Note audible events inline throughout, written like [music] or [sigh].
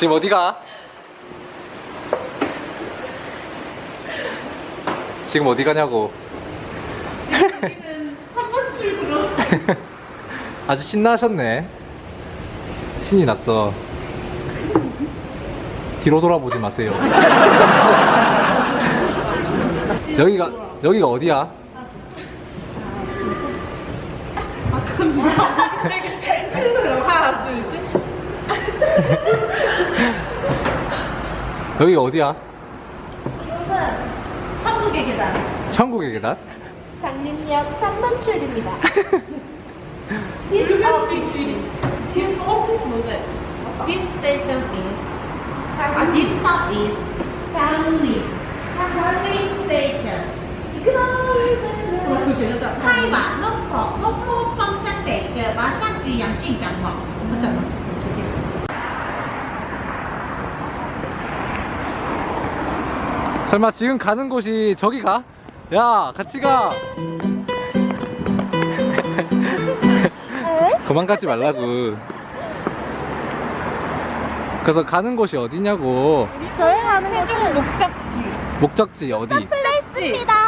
지금 어디가? 지금 어디 가냐고. 지금 3번 출구로 [laughs] 아주 신나셨네. 신이 났어. 뒤로 돌아보지 마세요. [laughs] 여기가 여기가 어디야? [laughs] 하나 둘셋 여기 어디야? 이곳은 천국의 계단 천국의 계단? 장림역 3번 출입니다. This office, this office 뭔데? This station is 아 this stop is 장림 장림 station. 그럼 그 계단 차이 만 높어 높은 방향 대제 마상지 양진장화 맞잖아. 설마 지금 가는 곳이 저기가? 야, 같이 가. 도망가지 말라고. 그래서 가는 곳이 어디냐고. 저희 가는 곳은 목적지 목적지 어디? 플레이스입니다.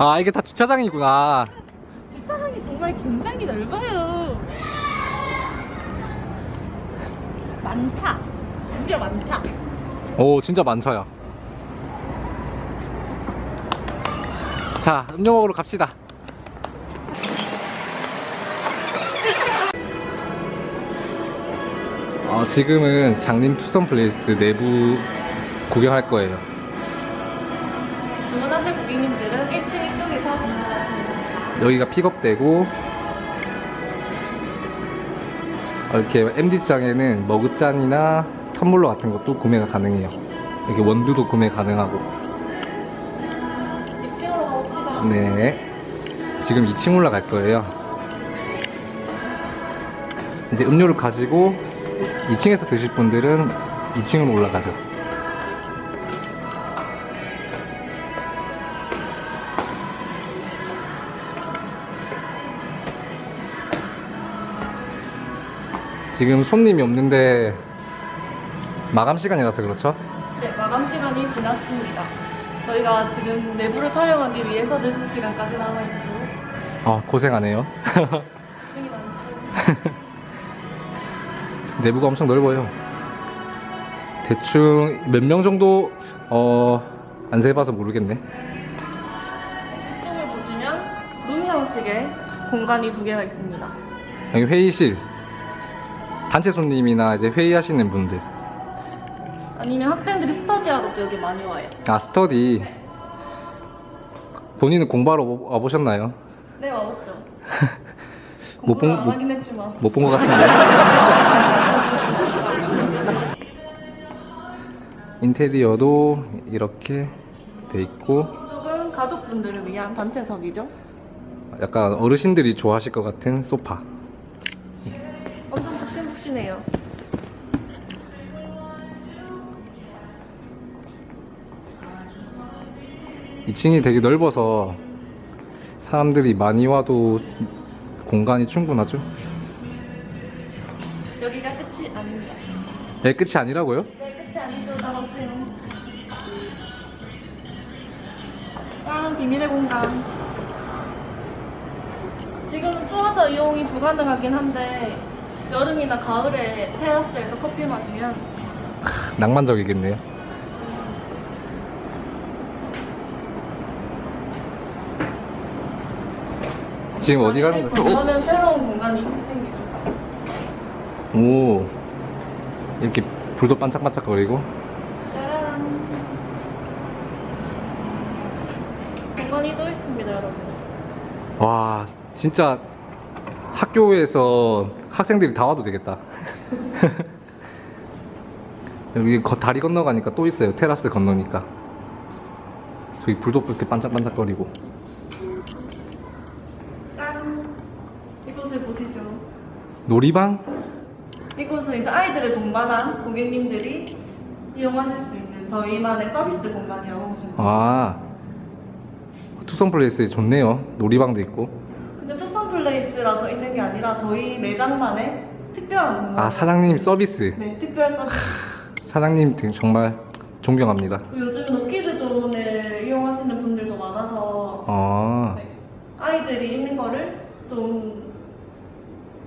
아, 이게 다 주차장이구나. 주차장이 정말 굉장히 넓어요 만차 무려 만차 오, 진짜 많죠야. 자, 음료 먹으러 갑시다. 어, 지금은 장림 투썸 플레이스 내부 구경할 거예요. 주문하실 고객님들은 1층 이쪽에서 주문하시면 됩니다 여기가 픽업되고 어, 이렇게 MD장에는 머그잔이나 텀블러 같은 것도 구매가 가능해요. 이렇게 원두도 구매 가능하고. 2층으로 가봅시다 네. 지금 2층 올라갈 거예요. 이제 음료를 가지고 2층에서 드실 분들은 2층으로 올라가죠. 지금 손님이 없는데 마감 시간이라서 그렇죠? 네, 마감 시간이 지났습니다. 저희가 지금 내부를 촬영하기 위해서 4시간까지 남아있고 아, 고생하네요. 고생이 많죠. [laughs] 내부가 엄청 넓어요. 대충 몇 명 정도 어, 안 세봐서 모르겠네. 이쪽을 보시면 룸 형식의 공간이 두 개가 있습니다. 여기 회의실. 단체 손님이나 이제 회의하시는 분들. 아니면 학생들이 스터디하러 또 여기 많이 와요. 아, 스터디. 본인은 공부하러 와- 와보셨나요? 네, 와봤죠. [laughs] 못 공부를 본- 안 못- 하긴 했지만 못 본 것 같은데. [laughs] 인테리어도 이렇게 돼 있고 이쪽은 가족분들을 위한 단체석이죠. 약간 어르신들이 좋아하실 것 같은 소파. 엄청 푹신푹신해요. 이 2층이 되게 넓어서 사람들이 많이 와도 공간이 충분하죠? 여기가 끝이 아닙니다. 네, 끝이 아니라고요? 네, 끝이 아니죠. 나가세요. 짠, 비밀의 공간. 지금은 추워서 이용이 불가능하긴 한데 여름이나 가을에 테라스에서 커피 마시면 낭만적이겠네요. 지금 어디 가는 거죠? 그러면 새로운 공간이 생기죠. 오, 이렇게 불도 반짝반짝거리고. 짜란. 공간이 또 있습니다, 여러분. 와, 진짜 학교에서 학생들이 다 와도 되겠다. [laughs] 여기 거- 다리 건너가니까 또 있어요. 테라스 건너니까. 저기 불도 이렇게 반짝반짝거리고. 짠. 이곳을 보시죠. 놀이방? 이곳을 이제 아이들을 동반한 고객님들이 이용하실 수 있는 저희만의 서비스 공간이라고 보시면 돼요. 아 투썸 플레이스 좋네요. 놀이방도 있고. 플레이스라서 있는 게 아니라 저희 매장만의 특별한 공간. 아 사장님 서비스. 네, 특별 서비스. 사장님 정말 존경합니다. 요즘 노키즈 존을 이용하시는 분들도 많아서 아 네, 아이들이 있는 거를 좀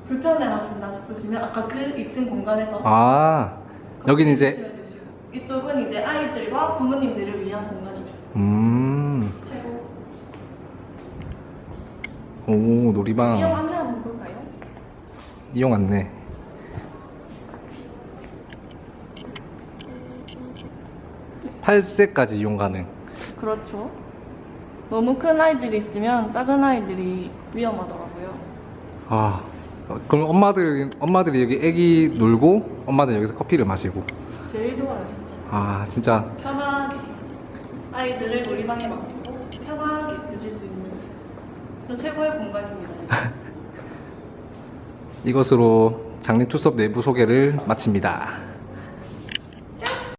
불편해하신다 싶으시면 아까 그 2층 공간에서 아, 여기는 이제 이쪽은 이제 아이들과 부모님들을 위한 공간이죠. 음, 오 놀이방 이용 안내 한번 볼까요? 이용 안내. 팔세까지 이용 가능. 그렇죠. 너무 큰 아이들이 있으면 작은 아이들이 위험하더라고요. 아, 어, 그럼 엄마들 엄마들이 여기 애기 놀고 엄마들 여기서 커피를 마시고. 제일 좋아요, 진짜. 아, 진짜 편하게 아이들을 놀이방에 맡기고 편하게 드실 수 있는 진짜 최고의 공간입니다. [laughs] 이것으로 장례 투섭 내부 소개를 마칩니다.